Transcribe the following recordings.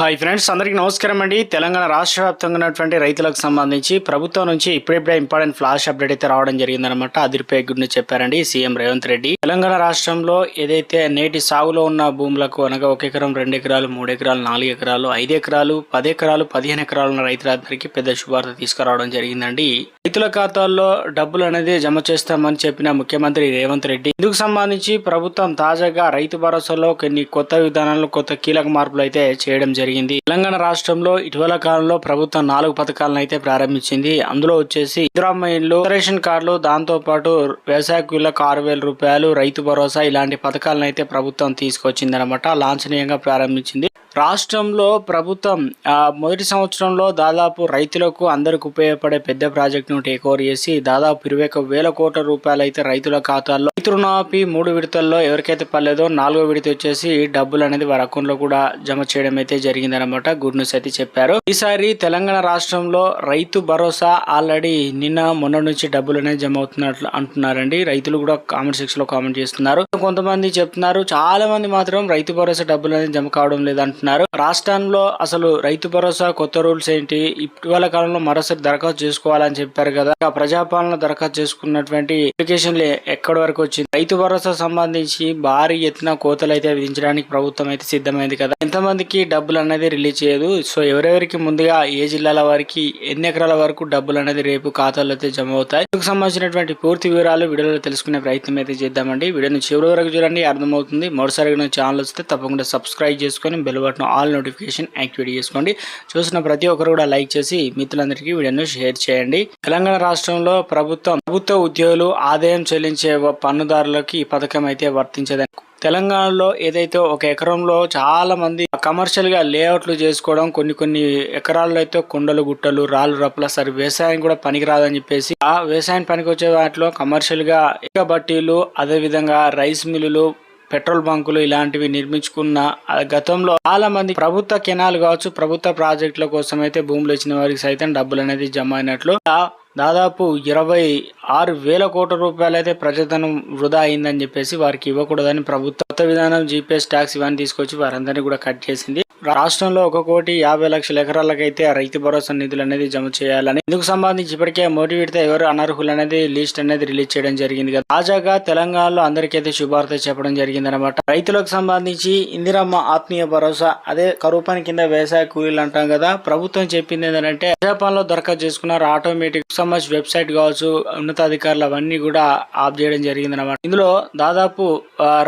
Hi friends అందరికీ నమస్కారం అండి. తెలంగాణ రాష్ట్ర వ్యాప్తంగా ఉన్నటువంటి రైతులకు సంబంధించి ప్రభుత్వం నుంచి ఇప్పుడిప్పుడే ఇంపార్టెంట్ ఫ్లాష్ అప్డేట్ అయితే రావడం జరిగిందనమాట అదిరిపై గుడిని చెప్పారండి సీఎం రేవంత్ రెడ్డి. తెలంగాణ రాష్ట్రంలో ఏదైతే నేటి సాగులో ఉన్న భూములకు అనగా ఒక ఎకరం రెండు ఎకరాలు మూడు ఎకరాలు నాలుగు ఎకరాలు ఐదు ఎకరాలు పది ఎకరాలు పదిహేను ఎకరాలు ఉన్న రైతులందరికీ పెద్ద శుభార్త తీసుకురావడం జరిగిందండి. రైతుల ఖాతాల్లో డబ్బులు అనేది జమ చేస్తామని చెప్పిన ముఖ్యమంత్రి రేవంత్ రెడ్డి ఇందుకు సంబంధించి ప్రభుత్వం తాజాగా రైతు భరోసాలో కొన్ని కొత్త విధానాలు కొత్త కీలక మార్పులు అయితే చేయడం జరిగింది. తెలంగాణ రాష్ట్రంలో ఇటీవల కాలంలో ప్రభుత్వం నాలుగు పథకాలను అయితే ప్రారంభించింది. అందులో వచ్చేసి ఇందిరామ్మ రేషన్ కార్డులు దాంతో పాటు వ్యవసాయ కూలీలకు ఆరు వేల రూపాయలు రైతు భరోసా ఇలాంటి పథకాలను అయితే ప్రభుత్వం తీసుకొచ్చింది అనమాట లాంఛనీయంగా ప్రారంభించింది. రాష్ట్రంలో ప్రభుత్వం మొదటి సంవత్సరంలో దాదాపు రైతులకు అందరికి ఉపయోగపడే పెద్ద ప్రాజెక్టును టేక్ ఓవర్ చేసి దాదాపు ఇరవై ఒక వేల కోట్ల రూపాయలు అయితే రైతుల ఖాతాల్లో రైతు రుణమాఫీ మూడు విడతల్లో ఎవరికైతే పర్లేదో నాలుగో విడత వచ్చేసి డబ్బులు అనేది వారి అకౌంట్లో కూడా జమ చేయడం అయితే జరిగిందనమాట గుడ్ న్యూస్ అయితే చెప్పారు. ఈసారి తెలంగాణ రాష్ట్రంలో రైతు భరోసా ఆల్రెడీ నిన్న మొన్న నుంచి డబ్బులు అనేది జమ అవుతున్నట్లు అంటున్నారండి. రైతులు కూడా కామెంట్ సెక్షన్లో కామెంట్ చేస్తున్నారు. కొంతమంది చెప్తున్నారు చాలా మంది మాత్రం రైతు భరోసా డబ్బులు అనేది జమ కావడం లేదంటున్నారు. అంటున్నారు రాష్ట్రంలో అసలు రైతు భరోసా కొత్త రూల్స్ ఏంటి? ఇటీవల కాలంలో మరోసారి దరఖాస్తు చేసుకోవాలని చెప్పారు కదా. ప్రజాపాలన దరఖాస్తు చేసుకున్నటువంటి అప్లికేషన్లు ఎక్కడి వరకు వచ్చింది? రైతు భరోసా సంబంధించి భారీ ఎత్తున కోతలు అయితే విధించడానికి ప్రభుత్వం అయితే సిద్ధమైంది కదా. ఎంతమందికి డబ్బులు అనేది రిలీజ్ చేయదు. సో ఎవరెవరికి ముందుగా ఏ జిల్లాల వారికి ఎన్ని ఎకరాల వరకు డబ్బులు అనేది రేపు ఖాతాలో అయితే జమ అవుతాయి? ఇందుకు సంబంధించినటువంటి పూర్తి వివరాలు వీడియోలో తెలుసుకునే ప్రయత్నం అయితే చేద్దామండి. వీడియోని చివరి వరకు చూడండి అర్థమవుతుంది. మరోసారి ఛానల్ వస్తే తప్పకుండా సబ్స్క్రైబ్ చేసుకొని bell button all notification activate చేసుకోండి. చూసిన ప్రతి ఒక్కరు కూడా లైక్ చేసి మిత్రులందరికీ వీడియోను షేర్ చేయండి. తెలంగాణ రాష్ట్రంలో ప్రభుత్వం ప్రభుత్వ ఉద్యోగులు ఆదాయం చెల్లించే పన్నుదారులకి ఈ పథకం అయితే వర్తించదని తెలంగాణలో ఏదైతే ఒక ఎకరంలో చాలా మంది కమర్షియల్గా లేఅవుట్లు చేసుకోవడం కొన్ని కొన్ని ఎకరాల్లో అయితే కొండలు గుట్టలు రాళ్ళు రప్పల సరే వ్యవసాయం కూడా పనికిరాదని చెప్పేసి ఆ వ్యవసాయం పనికి వచ్చే వాటిలో కమర్షియల్గా ఇక బట్టీలు అదే విధంగా రైస్ మిల్లులు పెట్రోల్ బంకులు ఇలాంటివి నిర్మించుకున్న గతంలో చాలా మంది ప్రభుత్వ కెనాల్ కావచ్చు ప్రభుత్వ ప్రాజెక్టుల కోసం అయితే భూములు ఇచ్చిన వారికి సైతం డబ్బులు అనేది జమ అయినట్లు. దాదాపు ఇరవై ఆరు వేల కోట్ల రూపాయలు అయితే ప్రజాధనం వృధా అయిందని చెప్పేసి వారికి ఇవ్వకూడదని ప్రభుత్వ విధానం జీపీఎస్ ట్యాక్స్ ఇవన్నీ తీసుకొచ్చి వారందరినీ కూడా కట్ చేసింది. రాష్ట్రంలో ఒక కోటి యాభై లక్షల ఎకరాలకైతే రైతు భరోసా నిధులు అనేది జమ చేయాలని ఇందుకు సంబంధించి ఇప్పటికే మోటివేట్ ఎవరు అనర్హులు అనేది లిస్ట్ అనేది రిలీజ్ చేయడం జరిగింది కదా. తాజాగా తెలంగాణలో అందరికైతే శుభార్త చెప్పడం జరిగింది అనమాట రైతులకు సంబంధించి ఇందిరమ్మ ఆత్మీయ భరోసా అదే కరువు పని కింద వ్యవసాయ కూలీలు అంటాం కదా. ప్రభుత్వం చెప్పింది ఏంటంటే ప్రజాపాలనలో దరఖాస్తు చేసుకున్నారు. ఆటోమేటిక్ సంబంధించి వెబ్సైట్ కావచ్చు ఉన్నతాధికారులు అవన్నీ కూడా ఆఫ్ చేయడం జరిగింది అనమాట ఇందులో దాదాపు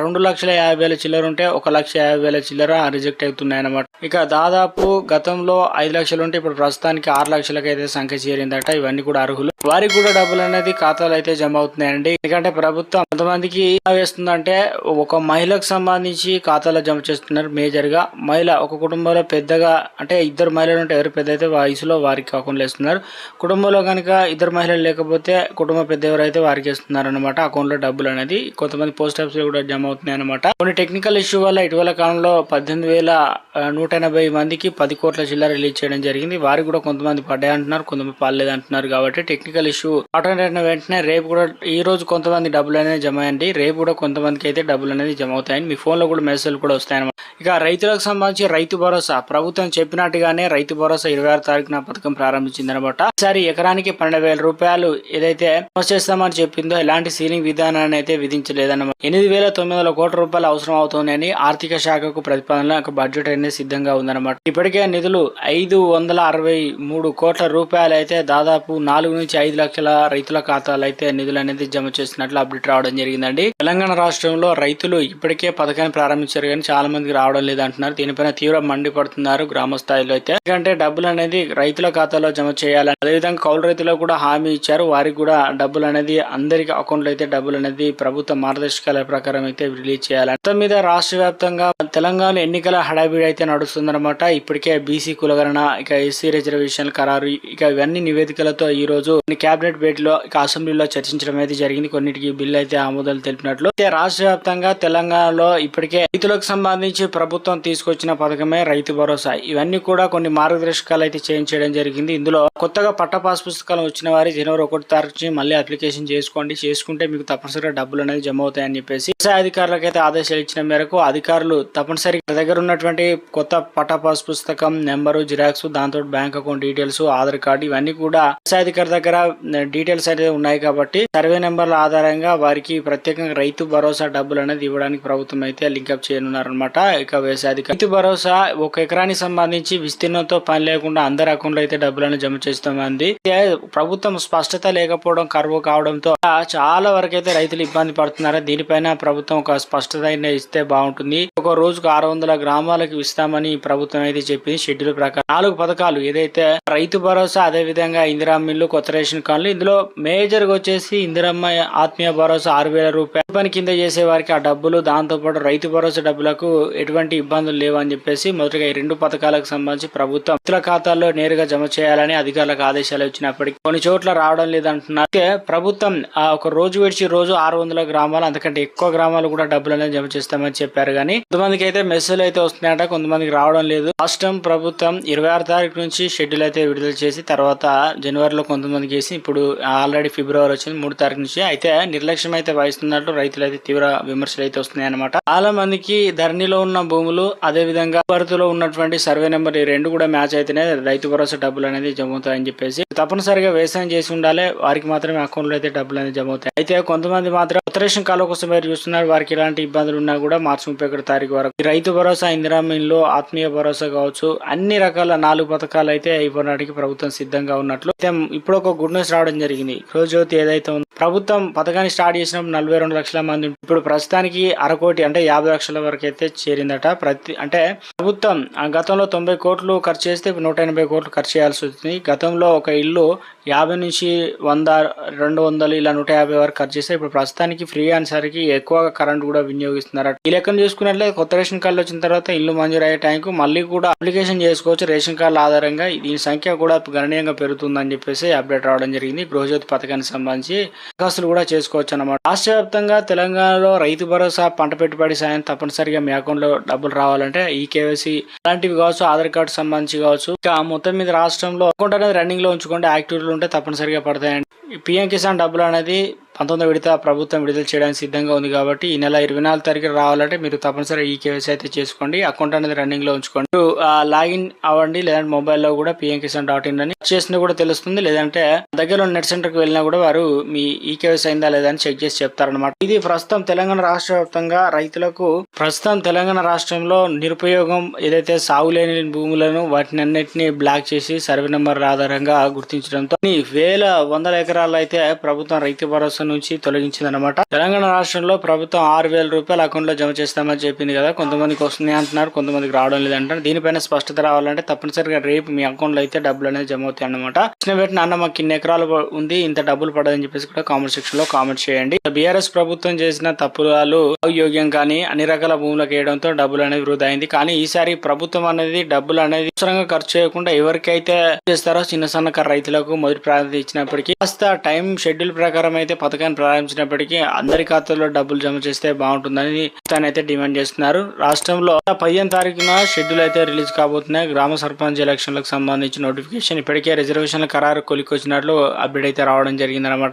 రెండు లక్షల యాభై వేల చిల్లర ఉంటే ఒక లక్ష యాభై వేల చిల్లర రిజెక్ట్ అవుతున్నాయి అనమాట ఇక దాదాపు గతంలో ఐదు లక్షలు ఉంటే ఇప్పుడు ప్రస్తుతానికి ఆరు లక్షలకు అయితే సంఖ్య చేరిందట. ఇవన్నీ కూడా అర్హులు. వారికి కూడా డబ్బులు అనేది ఖాతాలో అయితే జమ అవుతున్నాయండి. ఎందుకంటే ప్రభుత్వం కొంతమందికి ఎలా వేస్తుందంటే ఒక మహిళకు సంబంధించి ఖాతాలో జమ చేస్తున్నారు మేజర్గా మహిళ ఒక కుటుంబంలో పెద్దగా అంటే ఇద్దరు మహిళలు ఉంటే ఎవరు పెద్ద అయితే వయసులో వారికి అకౌంట్లో వేస్తున్నారు. కుటుంబంలో కనుక ఇద్దరు మహిళలు లేకపోతే కుటుంబ పెద్ద ఎవరైతే వారికి వేస్తున్నారు అనమాట అకౌంట్లో డబ్బులు అనేది. కొంతమంది పోస్ట్ ఆఫీస్లో కూడా జమ అవుతున్నాయి అనమాట కొన్ని టెక్నికల్ ఇష్యూ వల్ల ఇటీవల కాలంలో పద్దెనిమిది వేల నూట ఎనభై మందికి పది కోట్ల చిల్లర రిలీజ్ చేయడం జరిగింది. వారికి కూడా కొంతమంది పడ్డాయి అంటున్నారు కొంతమంది పడలేదు అంటున్నారు కాబట్టి టెక్నికల్ ఇష్యూ ఆటోమేట్ అయిన వెంటనే రేపు కూడా ఈ రోజు కొంతమంది డబ్బులు అనేది జమ అయ్యండి. రేపు కూడా కొంతమందికి అయితే డబ్బులు అనేది జమ అవుతాయని మీ ఫోన్లో కూడా మెసేజ్ కూడా వస్తాయన్నమాట. ఇక రైతులకు సంబంధించి రైతు భరోసా. ప్రభుత్వం చెప్పినట్టుగానే రైతు భరోసా ఇరవై ఆరు తారీఖున పథకం ప్రారంభించింది అనమాట ఈసారి ఎకరానికి పన్నెండు వేల రూపాయలు ఏదైతే చేస్తామని చెప్పిందో ఎలాంటి సీలింగ్ విధానాన్ని అయితే విధించలేదన్నమాట. ఎనిమిది వేల తొమ్మిది వందల కోట్ల రూపాయలు అవసరం అవుతుందని ఆర్థిక శాఖకు ప్రతిపాదన ఒక బడ్జెట్ అనేది సిద్ధంగా ఉందన్నమాట. ఇప్పటికే నిధులు ఐదు వందల అరవై మూడు కోట్ల రూపాయలు అయితే దాదాపు నాలుగు నుంచి ఐదు లక్షల రైతుల ఖాతాలు అయితే నిధులు అనేది జమ చేసినట్లు అప్డేట్ రావడం జరిగిందండి. తెలంగాణ రాష్ట్రంలో రైతులు ఇప్పటికే పథకాన్ని ప్రారంభించారు కానీ చాలా మందికి రావడం లేదంటున్నారు. దీనిపైన తీవ్ర మండిపడుతున్నారు గ్రామ స్థాయిలో అయితే. ఎందుకంటే డబ్బులు అనేది రైతుల ఖాతాలో జమ చేయాలని అదేవిధంగా కౌలు రైతులకు కూడా హామీ ఇచ్చారు. వారికి కూడా డబ్బులు అనేది అందరికి అకౌంట్లో అయితే డబ్బులు అనేది ప్రభుత్వ మార్గదర్శకాల ప్రకారం అయితే రిలీజ్ చేయాలి మొత్తం మీద రాష్ట్ర వ్యాప్తంగా తెలంగాణ ఎన్నికల హడావిడి అయితే నడుస్తుందన్నమాట. ఇప్పటికే బీసీ కులగణన ఇక ఎస్సీ రిజర్వేషన్ ఖరారు ఇక ఇవన్నీ నివేదికలతో ఈ రోజు కేబినెట్ భేటీలో అసెంబ్లీలో చర్చించడం అయితే జరిగింది. కొన్నిటికి బిల్లు అయితే ఆమోదాలు తెలిపినట్లు. అయితే రాష్ట్ర వ్యాప్తంగా తెలంగాణలో ఇప్పటికే రైతులకు సంబంధించి ప్రభుత్వం తీసుకొచ్చిన పథకమే రైతు భరోసా. ఇవన్నీ కూడా కొన్ని మార్గదర్శకాలు అయితే చేంజ్ చేయడం జరిగింది. ఇందులో కొత్తగా పట్ట పాస్ పుస్తకాలు వచ్చిన వారి జనవరి ఒకటి తారీఖు నుంచి మళ్ళీ అప్లికేషన్ చేసుకోండి. చేసుకుంటే మీకు తప్పనిసరిగా డబ్బులు అనేది జమ అవుతాయని చెప్పేసి వ్యవసాయ అధికారులకు అయితే ఆదేశాలు ఇచ్చిన మేరకు అధికారులు తప్పనిసరిగా దగ్గర ఉన్నటువంటి కొత్త పట్ట పాస్ పుస్తకం నెంబరు జిరాక్స్ దాంతో bank account details Aadhaar card ఇవన్నీ కూడా వ్యవసాయ అధికారి దగ్గర డీటెయిల్స్ అయితే ఉన్నాయి కాబట్టి సర్వే నెంబర్ల ఆధారంగా వారికి ప్రత్యేకంగా రైతు భరోసా డబ్బులు అనేది ఇవ్వడానికి ప్రభుత్వం అయితే లింకప్ చేయనున్నారనమాట ఇక వ్యవసాయ రైతు భరోసా ఒక ఎకరానికి సంబంధించి విస్తీర్ణంతో పని లేకుండా అందరి అకౌంట్లో అయితే డబ్బులను జమ చేస్తామంది. ప్రభుత్వం స్పష్టత లేకపోవడం కరువు కావడంతో చాలా వరకు అయితే రైతులు ఇబ్బంది పడుతున్నారు. దీనిపైన ప్రభుత్వం ఒక స్పష్టత అయినా ఇస్తే బాగుంటుంది. ఒక రోజుకు ఆరు వందల గ్రామాలకు ఇస్తామని ప్రభుత్వం అయితే చెప్పింది షెడ్యూల్ ప్రకారం. నాలుగు పథకాలు ఏదైతే రైతు భరోసా అదే విధంగా ఇందిరమ్మ ఇల్లు కొత్త రేషన్ కార్డులు ఇందులో మేజర్గా వచ్చేసి ఇందిరమ్మ ఆత్మీయ భరోసా ఆరు వేల రూపాయలు. పని కింద చేసే వారికి ఆ డబ్బులు దాంతో పాటు రైతు భరోసా డబ్బులకు ఎటువంటి ఇబ్బందులు లేవని చెప్పేసి మొదటగా ఈ రెండు పథకాలకు సంబంధించి ప్రభుత్వం రైతుల ఖాతాల్లో నేరుగా జమ చేయాలని అధికారులకు ఆదేశాలు వచ్చినప్పటికీ కొన్ని చోట్ల రావడం లేదంటున్నారు. అయితే ప్రభుత్వం ఒక రోజు విడిచి రోజు ఆరు వందల గ్రామాలు అంతకంటే ఎక్కువ గ్రామాలు కూడా డబ్బులు అనేది జమ చేస్తామని చెప్పారు. కానీ కొంతమందికి అయితే మెసేజ్లు అయితే వస్తున్నాయట కొంతమందికి రావడం లేదు. రాష్ట్రం ప్రభుత్వం ఇరవై ఆరు తారీఖు నుంచి షెడ్యూల్ అయితే విడుదల చేసి తర్వాత జనవరిలో కొంతమందికి వేసి ఇప్పుడు ఆల్రెడీ ఫిబ్రవరి వచ్చింది మూడు తారీఖు నుంచి. అయితే నిర్లక్ష్యం అయితే వహిస్తున్నట్టు రైతులు అయితే తీవ్ర విమర్శలు అయితే వస్తున్నాయి అనమాట చాలా మందికి ధరణిలో ఉన్న భూములు అదే విధంగా భరతులో ఉన్నటువంటి సర్వే నెంబర్ ఈ రెండు కూడా మ్యాచ్ అయితేనే రైతు భరోసా డబ్బులు అనేది జమ అవుతాయని చెప్పేసి తప్పనిసరిగా వ్యవసాయం చేసి ఉండాలి. వారికి మాత్రమే అకౌంట్లో అయితే డబ్బులు అనేది జమ అవుతాయి అయితే కొంతమంది మాత్రం ఉత్తరేషన్ కాలం కోసం మీరు చూస్తున్నారు వారికి ఎలాంటి ఇబ్బందులు ఉన్నా కూడా మార్చి ముప్పై ఒకటి తారీఖు వరకు. రైతు భరోసా ఇందిరామీన్లో ఆత్మీయ భరోసా కావచ్చు అన్ని రకాల నాలుగు పథకాలు అయితే ఇవ్వడానికి ప్రభుత్వం సిద్ధంగా ఉన్నట్లు. అయితే ఇప్పుడు ఒక గుడ్ న్యూస్ రావడం జరిగింది. రోజుజ్యోతి ఏదైతే ఉందో. ప్రభుత్వం పథకాన్ని స్టార్ట్ చేసినప్పుడు నలభై రెండు లక్షల మంది ఇప్పుడు ప్రస్తుతానికి అరకోటి అంటే యాభై లక్షల వరకు అయితే చేరిందట. ప్రతి అంటే ప్రభుత్వం ఆ గతంలో తొంభై కోట్లు ఖర్చు చేస్తే నూట ఎనభై కోట్లు ఖర్చు చేయాల్సి వస్తుంది గతంలో ఒక ఇల్లు యాభై నుంచి వంద రెండు వందలు ఇలా నూట యాభై వరకు ఖర్చు చేస్తే ఇప్పుడు ప్రస్తుతానికి ఫ్రీ అనేసరికి ఎక్కువ కరెంట్ కూడా వినియోగిస్తున్నారు. ఈ లెక్కను చూసుకున్నట్లయితే కొత్త రేషన్ కార్డులు వచ్చిన తర్వాత ఇల్లు మంజూరు అయ్యే టైంకు మళ్ళీ కూడా అప్లికేషన్ చేసుకోవచ్చు. రేషన్ కార్డుల ఆధారంగా దీని సంఖ్య కూడా గణనీయంగా పెరుగుతుందని చెప్పేసి అప్డేట్ రావడం జరిగింది. గృహజ్యోతి పథకానికి సంబంధించి దరఖాస్తులు కూడా చేసుకోవచ్చు అనమాట రాష్ట్ర వ్యాప్తంగా తెలంగాణలో రైతు భరోసా పంట పెట్టుబడి సాయం తప్పనిసరిగా మీ అకౌంట్లో డబ్బులు రావాలంటే ఈ కేవైసీ అలాంటివి కావచ్చు ఆధార్ కార్డు సంబంధించి కావచ్చు. ఇక మొత్తం మీద రాష్ట్రంలో అకౌంట్ అనేది రన్నింగ్లో ఉంచుకోండి. యాక్టివ్ ఉంటే తప్పనిసరిగా పడతాయండి. పిఎం కిసాన్ డబ్బులు అనేది పంతొమ్మిది విడత ప్రభుత్వం విడుదల చేయడానికి సిద్ధంగా ఉంది కాబట్టి ఈ నెల ఇరవై నాలుగు తారీఖు రావాలంటే మీరు తప్పనిసరిగా ఈ కేవైసీ అయితే చేసుకోండి. అకౌంట్ అనేది రన్నింగ్లో ఉంచుకోండి. లాగిన్ అవ్వండి లేదంటే మొబైల్లో కూడా పిఎం కిసాన్ డాట్ ఇన్ అని చేసినా కూడా తెలుస్తుంది. లేదంటే దగ్గర నెట్ సెంటర్కి వెళ్ళినా కూడా వారు మీ ఈ కేవైసీ అయిందా లేదా అని చెక్ చేసి చెప్తారనమాట ఇది ప్రస్తుతం తెలంగాణ రాష్ట్ర వ్యాప్తంగా రైతులకు ప్రస్తుతం తెలంగాణ రాష్ట్రంలో నిరుపయోగం ఏదైతే సాగులేని భూములను వాటిని అన్నింటినీ బ్లాక్ చేసి సర్వే నెంబర్ ఆధారంగా గుర్తించడంతో వేల వందల ఎకరాలు అయితే ప్రభుత్వం రైతు భరోసా నుంచి తొలగించిందనమాట తెలంగాణ రాష్ట్రంలో ప్రభుత్వం ఆరు వేల రూపాయలు అకౌంట్లో జమ చేస్తామని చెప్పింది కదా కొంతమందికి వస్తుంది అంటున్నారు కొంతమందికి రావడం లేదంటారు దీనిపైన స్పష్టత రావాలంటే తప్పనిసరిగా రేపు మీ అకౌంట్లో అయితే డబ్బులు అనేది జమ అవుతాయి అనమాట ఇచ్చిన పెట్టిన అన్న మాకు ఇన్ని ఎకరాలు ఉంది ఇంత డబ్బులు పడదని చెప్పేసి కూడా కామెంట్ సెక్షన్లో కామెంట్ చేయండి. బీఆర్ఎస్ ప్రభుత్వం చేసిన తప్పులు యోగ్యం కానీ అన్ని రకాల భూములకు వేయడంతో డబ్బులు అనేది వృధా అయింది. కానీ ఈసారి ప్రభుత్వం అనేది డబ్బులు అనేది అవసరంగా ఖర్చు చేయకుండా ఎవరికైతే చేస్తారో చిన్న సన్నకారు రైతులకు మొదటి ప్రాధాన్యత ఇచ్చినప్పటికీ కాస్త టైం షెడ్యూల్ ప్రకారం అయితే పథకాన్ని ప్రారంభించినప్పటికీ అందరి ఖాతాల్లో డబ్బులు జమ చేస్తే బాగుంటుందని తనైతే డిమాండ్ చేస్తున్నారు. రాష్ట్రంలో పదిహేను తారీఖున షెడ్యూల్ అయితే రిలీజ్ కాబోతున్నాయి. గ్రామ సర్పంచ్ ఎలక్షన్లకు సంబంధించి నోటిఫికేషన్ ఇప్పటికే రిజర్వేషన్ల ఖరారు కొలికొచ్చినట్లు అప్డేట్ అయితే రావడం జరిగిందనమాట